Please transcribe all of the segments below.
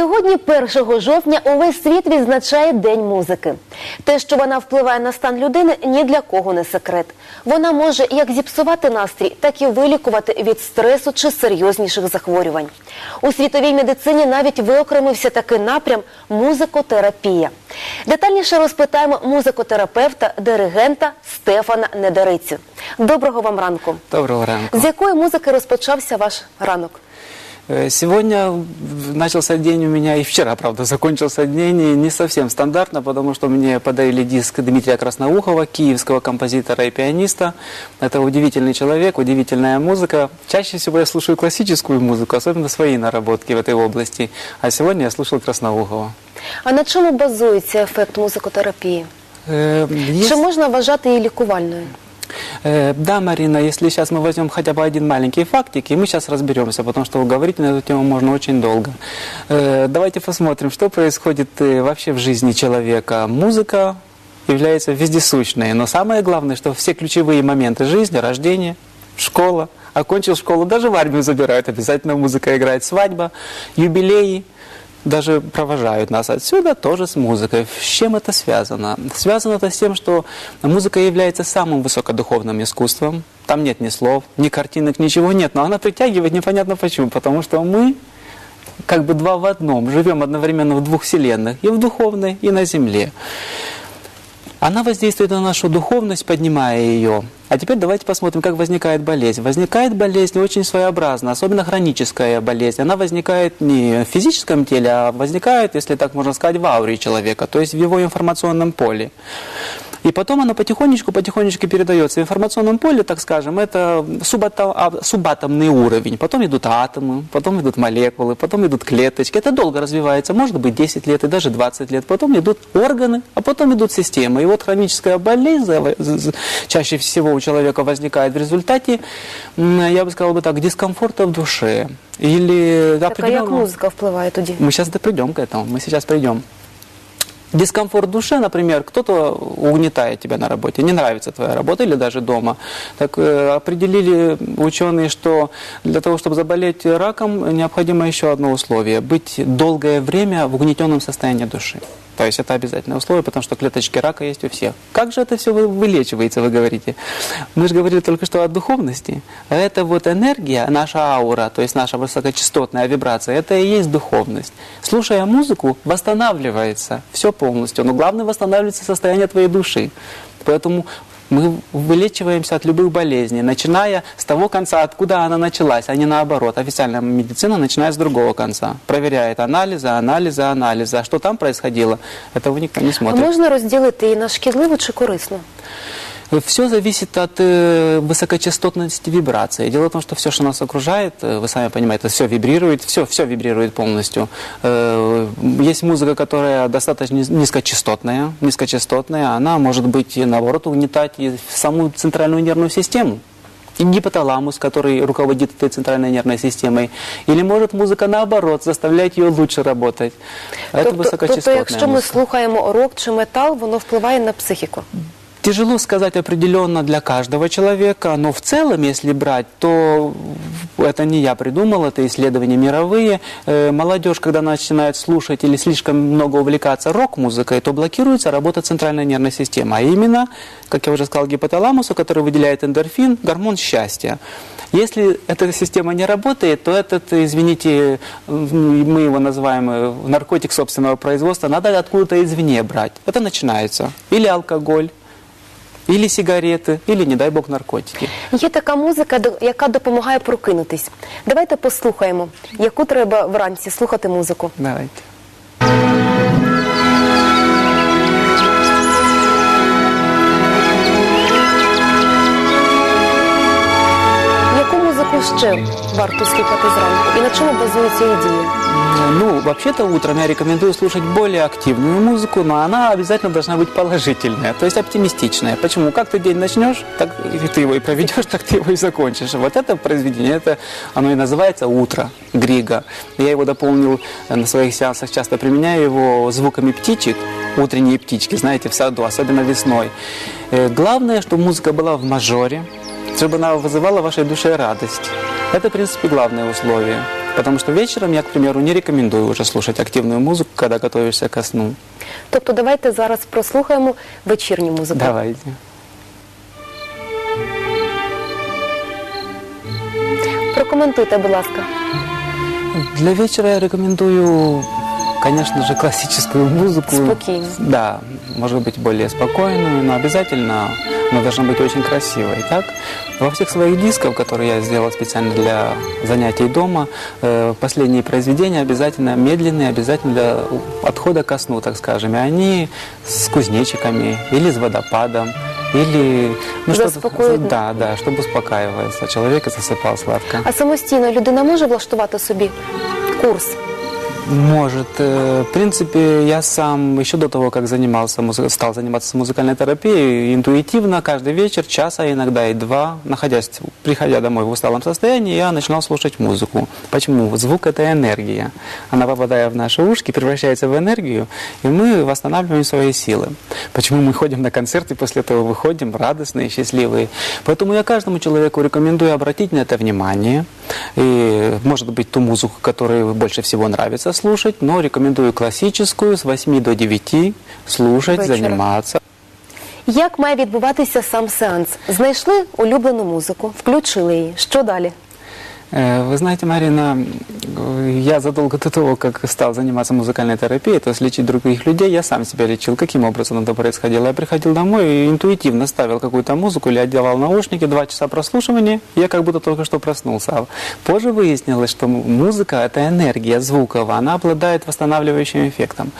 Сьогодні, 1 жовтня, увесь світ відзначає День музики. Те, що вона впливає на стан людини, ні для кого не секрет. Вона може як зіпсувати настрій, так і вилікувати від стресу чи серйозніших захворювань. У світовій медицині навіть виокремився такий напрям музикотерапія. Детальніше розпитаємо музикотерапевта, диригента Стефана Недорицю. Доброго вам ранку. Доброго ранку. З якої музики розпочався ваш ранок? Э, Сегодня начался день у меня, и вчера, правда, закончился день не совсем стандартно, потому что мне подарили диск Дмитрия Красноухова, киевского композитора и пианиста. Это удивительный человек, удивительная музыка. Чаще всего я слушаю классическую музыку, особенно свои наработки в этой области. А сегодня я слушал Красноухова. А на чому базується ефект музикотерапії? Э, Чи есть- можна вважати її лікувальною? Э, Да, Марина, если сейчас мы возьмем хотя бы один маленький фактик, и мы сейчас разберемся, потому что говорить на эту тему можно очень долго. Э, Давайте посмотрим, что происходит э, вообще в жизни человека. Музыка является вездесущной, но самое главное, что все ключевые моменты жизни, рождение, школа, окончил школу, даже в армию забирают, обязательно музыка играет, свадьба, юбилеи, даже провожают нас отсюда тоже с музыкой. С чем это связано? Связано это с тем, что музыка является самым высокодуховным искусством. Там нет ни слов, ни картинок, ничего нет. Но она притягивает непонятно почему. Потому что мы как бы два в одном. Живем одновременно в двух вселенных. И в духовной, и на земле. Она воздействует на нашу духовность, поднимая ее. А теперь давайте посмотрим, как возникает болезнь. Возникает болезнь очень своеобразно, особенно хроническая болезнь. Она возникает не в физическом теле, а возникает, если так можно сказать, в ауре человека, то есть в его информационном поле. И потом оно потихонечку-потихонечку передается. В информационном поле, так скажем, это а- субатомный уровень. Потом идут атомы, потом идут молекулы, потом идут клеточки. Это долго развивается, может быть 10 лет и даже 20 лет. Потом идут органы, а потом идут системы. И вот хроническая болезнь чаще всего у человека возникает в результате, я бы сказал бы так, дискомфорта в душе. Или Так, а як определенного- музика впливає тоді? мы сейчас придем к этому, мы сейчас придем. Дискомфорт в душе, например, кто-то угнетает тебя на работе, не нравится твоя работа или даже дома. Так э, определили ученые, что для того, чтобы заболеть раком, необходимо еще одно условие – быть долгое время в угнетенном состоянии души. То есть это обязательное условие, потому что клеточки рака есть у всех. Как же это все вылечивается, вы говорите? Мы же говорили только что о духовности. А это вот энергия, наша аура, то есть наша высокочастотная вибрация, это и есть духовность. Слушая музыку, восстанавливается все полностью. Но главное восстанавливается состояние твоей души. Поэтому мы вылечиваемся от любых болезней, начиная с того конца, откуда она началась, а не наоборот. Официальная медицина начинает с другого конца. Проверяет анализы, анализы, анализы. А что там происходило, этого никто не А смотрит. можна розділити її на шкідливу чи корисну? Все зависит от э, высокочастотности вибрации. Дело в том, что все, что нас окружает, э, вы сами понимаете, все вибрирует, все, все вибрирует полностью. Э, есть музыка, которая достаточно низ- низкочастотная, низкочастотная, она может быть, и, наоборот, угнетать и саму центральную нервную систему. И гипоталамус, который руководит этой центральной нервной системой. Или может музыка, наоборот, заставлять ее лучше работать. Это тобто, высокочастотная тобто, якщо ми музыка. слухаємо рок чи метал, воно впливає на психіку. Тяжело сказать определенно для каждого человека, но в целом, если брать, то это не я придумал, это исследования мировые. Э, Молодежь, когда начинает слушать или слишком много увлекаться рок-музыкой, то блокируется работа центральной нервной системы. А именно, как я уже сказал, гипоталамуса, который выделяет эндорфин, гормон счастья. Если эта система не работает, то этот, извините, мы его называем э, наркотик собственного производства, надо откуда-то извне брать. Это начинается. Или алкоголь, или сигареты, или, не дай бог, наркотики. Є така музика, до- яка допомагає прокинутись. Давайте послухаємо, яку треба вранці слухати музику. Давайте. музику ще варто слухати зранку? І на чому базується її дія? Ну, вообще-то утром я рекомендую слушать более активную музыку, но она обязательно должна быть положительная, то есть оптимистичная. Почему? Как ты день начнешь, так и ты его и проведешь, так ты его и закончишь. Вот это произведение, это оно и называется «Утро» Грига. Я его дополнил э, на своих сеансах, часто применяю его звуками птичек, утренние птички, знаете, в саду, особенно весной. Э, Главное, чтобы музыка была в мажоре, чтобы она вызывала в вашей душе радость. Это, в принципе, главное условие. Потому что вечером я, к примеру, не рекомендую уже слушать активную музыку, когда готовишься ко сну. Тобто давайте зараз прослухаємо вечірню музику. Давайте. Прокоментуйте, будь ласка. Для вечера я рекомендую, конечно же, классическую музыку. Спокойно. Да, может быть более спокойную, но обязательно она должна быть очень красивой. Так? Во всех своих дисках, которые я сделал специально для занятий дома, э, последние произведения обязательно медленные, обязательно для отхода ко сну, так скажем. И они с кузнечиками или с водопадом, или ну, что-то- Заспокоить. да, да, чтобы успокаивался человек и засыпал сладко. А самостійно людина може влаштувати собі курс? Может. Э, В принципе, я сам еще до того, как занимался, стал заниматься музыкальной терапией, интуитивно каждый вечер, час, а иногда и два, находясь, приходя домой в усталом состоянии, я начинал слушать музыку. Почему? Звук – это энергия. Она, попадая в наши ушки, превращается в энергию, и мы восстанавливаем свои силы. Почему мы ходим на концерты, после этого выходим радостные, счастливые. Поэтому я каждому человеку рекомендую обратить на это внимание. И, может быть, ту музыку, которая больше всего нравится слушать, но рекомендую классическую с 8 до 9 слушать, Вечером. заниматься. Як має відбуватися сам сеанс? Знайшли улюблену музику, включили її. Що далі? Э, Вы знаете, Марина, я задолго до того, как стал заниматься музыкальной терапией, то есть лечить других людей, я сам себя лечил. Каким образом это происходило? Я приходил домой и интуитивно ставил какую-то музыку или одевал наушники, два часа прослушивания, я как будто только что проснулся. А позже выяснилось, что музыка – это энергия звуковая, она обладает восстанавливающим эффектом.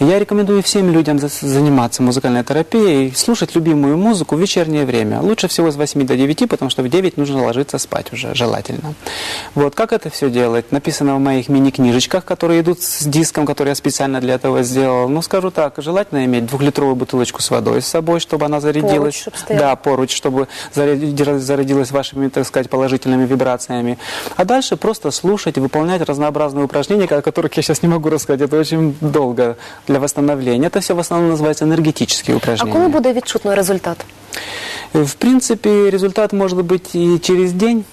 Я рекомендую всем людям за- заниматься музыкальной терапией, слушать любимую музыку в вечернее время. Лучше всего с 8 до 9, потому что в 9 нужно ложиться спать уже, желательно. Вот, как это все делать? Написано в моих мини-книжечках, которые идут с диском, который я специально для этого сделал. Ну, скажу так, желательно иметь двухлитровую бутылочку с водой с собой, чтобы она зарядилась. чтоб стояла. да, поруч, чтобы заряди- зарядилась вашими, так сказать, положительными вибрациями. А дальше просто слушать и выполнять разнообразные упражнения, о которых я сейчас не могу рассказать. Это очень долго для восстановления. Это все в основном называется энергетические А упражнения. коли буде відчутно результат? В принципе, результат может быть и через день,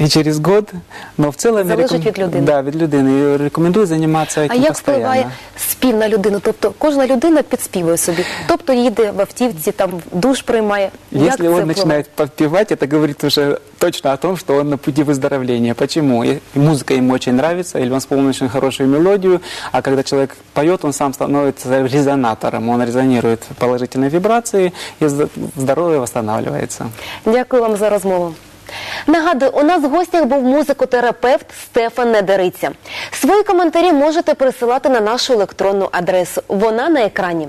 и через год, но в целом... я Залежить реком- від людини. Да, від людини. І рекомендую займатися А этим як постоянно. впливає спів на людину? Тобто кожна людина підспівує собі, тобто їде в автівці, там душ приймає. як Если це он впливає? начинает подпевать, это говорит уже точно о том, что он на пути выздоровления. Почему? И Музыка ему очень нравится, или он вспомнил очень хорошую мелодию, а когда человек поет, он сам становится резонатором, он резонирует положительной вибрации, и зд- здоровье восстанавливается. Дякую вам за розмову. Нагадую, у нас в гостях був музикотерапевт Стефан Недериця. Свої коментарі можете присилати на нашу електронну адресу. Вона на екрані.